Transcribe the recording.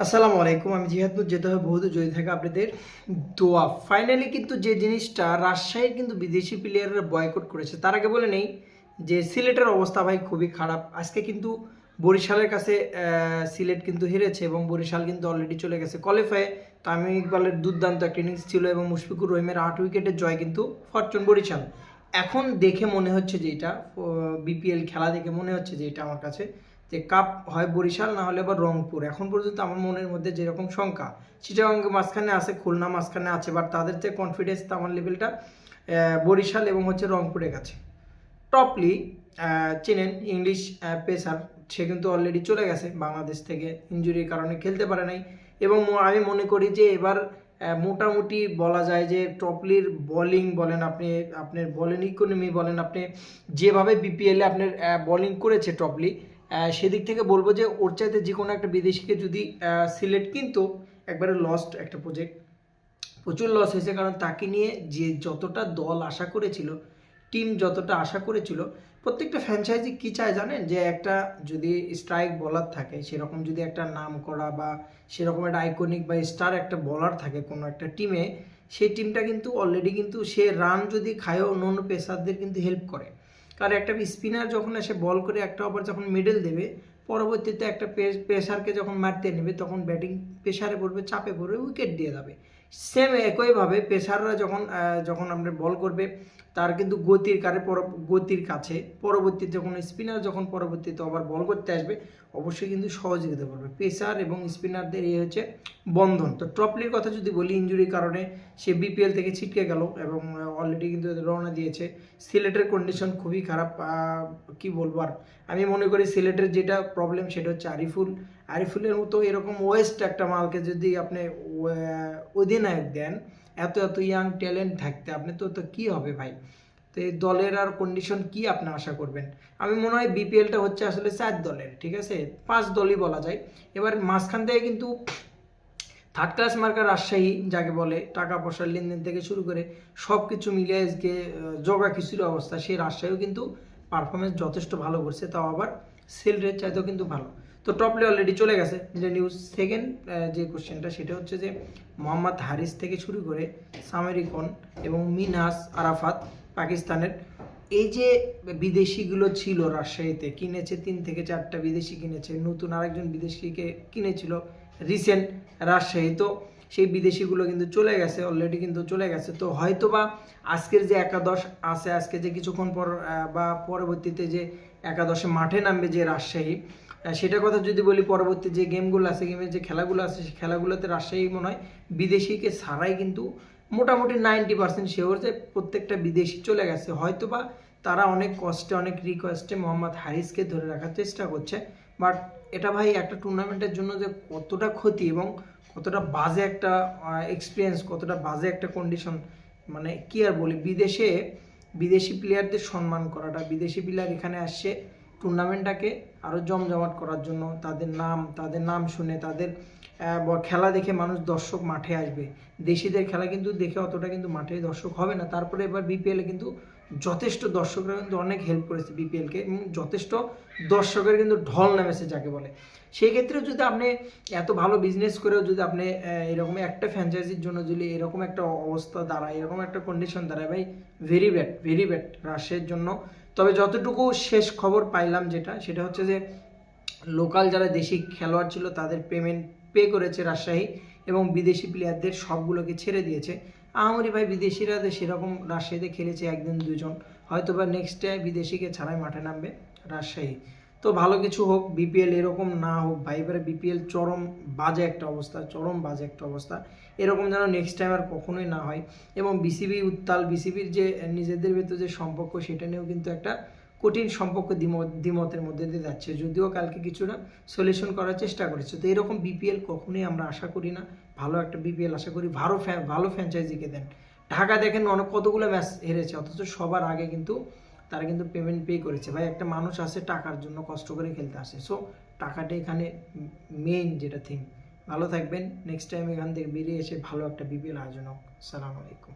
আসসালামু আলাইকুম, আমি জিহাদুর যেতে হবে বহুদূর জয়ী থাকে আপনাদের দোয়া। ফাইনালি কিন্তু যে জিনিসটা রাজশাহীর কিন্তু বিদেশি প্লেয়াররা বয়কট করেছে, তার আগে বলে নেই যে সিলেটের অবস্থা ভাই খুবই খারাপ। আজকে কিন্তু বরিশালের কাছে সিলেট কিন্তু হেরেছে এবং বরিশাল কিন্তু অলরেডি চলে গেছে কোয়ালিফাই তামিম ইকবালের দুর্দান্ত একটা ইনিংস ছিল এবং মুশফিকুর রহিমের আট উইকেটের জয় কিন্তু ফরচুন বরিশাল। এখন দেখে মনে হচ্ছে যে এটা বিপিএল খেলা দেখে মনে হচ্ছে যে এটা আমার কাছে যে কাপ হয় বরিশাল, না হলে আবার রংপুর। এখন পর্যন্ত আমার মনের মধ্যে যেরকম শঙ্কা চিটাগাং মাঝখানে আছে, খুলনা মাঝখানে আছে বাট তাদের যে কনফিডেন্স আমার লেভেলটা বরিশাল এবং হচ্ছে রংপুরের কাছে। টপলি চেনেন ইংলিশ পেসার, সে কিন্তু অলরেডি চলে গেছে বাংলাদেশ থেকে ইঞ্জুরির কারণে খেলতে পারে নাই। এবং আমি মনে করি যে এবার মোটামুটি বলা যায় যে টপলির বোলিং বলেন আপনি, আপনার বলেন ইকোনমি বলেন আপনি, যেভাবে বিপিএলে আপনার বোলিং করেছে টপলি সেদিক থেকে বলব যে ওর চাইতে যে কোনো একটা বিদেশিকে যদি সিলেক্ট কিন্তু একবারে লস্ট একটা প্রজেক্ট প্রচুর লস হয়েছে কারণ তাকে নিয়ে যে যতটা দল আশা করেছিল টিম যতটা আশা করেছিল, প্রত্যেকটা ফ্র্যাঞ্চাইজি কি চায় জানেন? যে একটা যদি স্ট্রাইক বলার থাকে, সেরকম যদি একটা নাম করা বা সেরকম একটা আইকনিক বা স্টার একটা বলার থাকে কোনো একটা টিমে সেই টিমটা কিন্তু অলরেডি কিন্তু সে রান যদি খায় অন্য অন্য পেসারদের কিন্তু হেল্প করে। কারণ একটা স্পিনার যখন এসে বল করে একটা ওভার যখন মিডল দেবে, পরবর্তীতে একটা পেসারকে যখন মারতে নেবে, তখন ব্যাটিং প্রেসারে পড়বে, চাপে পড়বে উইকেট দিয়ে যাবে। সেম একইভাবে পেসাররা যখন যখন আপনার বল করবে তার কিন্তু গতির কারে গতির কাছে। পরবর্তীতে যখন স্পিনার যখন পরবর্তীতে আবার বল করতে আসবে, অবশ্যই কিন্তু সহযোগিতা করবে। পেসার এবং স্পিনারদের এই হচ্ছে বন্ধন। তো টপলির কথা যদি বলি ইঞ্জুরির কারণে সে বিপিএল থেকে ছিটকে গেল এবং অলরেডি কিন্তু রওনা দিয়েছে। সিলেটের কন্ডিশন খুবই খারাপ কি বলব আর? আমি মনে করি সিলেটের যেটা প্রবলেম সেটা হচ্ছে আরিফুল। আরিফুলের মতো এরকম ওয়েস্ট একটা মালকে যদি আপনি অধিনায়ক দেন এত এত ইয়াং ট্যালেন্ট থাকতে আপনি তো তো কি হবে ভাই? তো এই দলের আর কন্ডিশন কি আপনি আশা করবেন? আমি মনে হয় বিপিএলটা হচ্ছে আসলে চার দলের, ঠিক আছে? পাঁচ দলই বলা যায়। এবার মাঝখান থেকে কিন্তু থার্ড ক্লাস মার্কার রাজশাহী যাকে বলে, টাকা পয়সার লেনদেন থেকে শুরু করে সব কিছু মিলিয়ে আজকে জগা খিচুড়ি অবস্থা। সেই রাজশাহীও কিন্তু পারফরমেন্স যথেষ্ট ভালো করছে, তাও আবার সেল রেট চাইতেও কিন্তু ভালো। তো টপলে অলরেডি চলে গেছে। যে নিউজ সেকেন্ড যে কোশ্চেনটা সেটা হচ্ছে যে মোহাম্মদ হারিস থেকে শুরু করে সামেরিকন এবং মিনহাস আরাফাত পাকিস্তানের এই যে বিদেশিগুলো ছিল রাজশাহীতে, কিনেছে তিন থেকে চারটা বিদেশি কিনেছে, নতুন আরেকজন বিদেশিকে কিনেছিল রিসেন্ট রাজশাহী। তো সেই বিদেশিগুলো কিন্তু চলে গেছে অলরেডি কিন্তু চলে গেছে। তো হয়তো বা আজকের যে একাদশ আছে, আজকে যে কিছুক্ষণ পর বা পরবর্তীতে যে একাদশে মাঠে নামবে যে রাজশাহী সেটার কথা যদি বলি পরবর্তী যে গেমগুলো আছে, গেমের যে খেলাগুলো আছে, সেই খেলাগুলোতে রাজশাহী মনে হয় বিদেশিকে ছাড়াই কিন্তু মোটামুটি নাইনটি পার্সেন্ট শিওর যে প্রত্যেকটা বিদেশি চলে গেছে। হয়তো বা তারা অনেক কষ্টে, অনেক রিকোয়েস্টে মোহাম্মদ হারিসকে ধরে রাখার চেষ্টা করছে। বাট এটা ভাই একটা টুর্নামেন্টের জন্য যে কতটা ক্ষতি এবং কতটা বাজে একটা এক্সপিরিয়েন্স কতটা বাজে একটা কন্ডিশন মানে কি আর বলি, বিদেশে বিদেশি প্লেয়ারদের সম্মান করাটা, বিদেশি প্লেয়ার এখানে আসছে টুর্নামেন্টটাকে আরও জমজমাট করার জন্য তাদের নাম তাদের নাম শুনে তাদের খেলা দেখে মানুষ দর্শক মাঠে আসবে। দেশিদের খেলা কিন্তু দেখে অতটা কিন্তু মাঠে দর্শক হবে না। তারপরে এবার বিপিএলে কিন্তু যথেষ্ট দর্শকরা কিন্তু অনেক হেল্প করেছে বিপিএলকে এবং যথেষ্ট দর্শকের কিন্তু ঢল নেমেছে যাকে বলে। সেই ক্ষেত্রে যদি আপনি এত ভালো বিজনেস করেও যদি আপনি এরকম একটা ফ্র্যাঞ্চাইজির জন্য যদি এরকম একটা অবস্থা দাঁড়ায়, এরকম একটা কন্ডিশন দাঁড়ায়, ভাই ভেরি ব্যাড ভেরি ব্যাড রাশিয়ার জন্য তবে যতটুকু শেষ খবর পাইলাম যেটা, সেটা হচ্ছে যে লোকাল যারা দেশি খেলোয়াড় ছিল তাদের পেমেন্ট পে করেছে রাজশাহী এবং বিদেশি প্লেয়ারদের সবগুলোকে ছেড়ে দিয়েছে। আমারই ভাই বিদেশিরা সেরকম রাজশাহীতে খেলেছে একদিন দুজন হয়তো বা নেক্সট ডে বিদেশিকে ছাড়াই মাঠে নামবে রাজশাহী। তো ভালো কিছু হোক বিপিএল এরকম না হোক, ভাই বিপিএল চরম বাজে একটা অবস্থা, চরম বাজে একটা অবস্থা। এরকম যেন নেক্সট টাইম আর কখনোই না হয়। এবং বিসিবি উত্তাল বিসিবির যে নিজেদের ভেতর যে সম্পর্ক, সেটা নিয়েও কিন্তু একটা কঠিন সম্পর্ক দ্বিমত, দ্বিমতের মধ্যে দিয়ে যাচ্ছে। যদিও কালকে কিছুটা সলিউশন করার চেষ্টা করেছে। তো এরকম বিপিএল কখনোই আমরা আশা করি না। ভালো একটা বিপিএল আশা করি। ভালো ভালো ফ্র্যাঞ্চাইজিকে দেন। ঢাকা দেখেন অনেক কতগুলো ম্যাচ হেরেছে, অথচ সবার আগে কিন্তু তারা কিন্তু পেমেন্ট পে করেছে। ভাই, একটা মানুষ আসে টাকার জন্য কষ্ট করে খেলতে আসে। সো টাকাটা এখানে মেইন যেটা থিম ভালো থাকবেন। নেক্সট টাইম এখান থেকে বেরিয়ে এসে ভালো একটা বিপিএল আয়োজন হোক। সালাম আলাইকুম।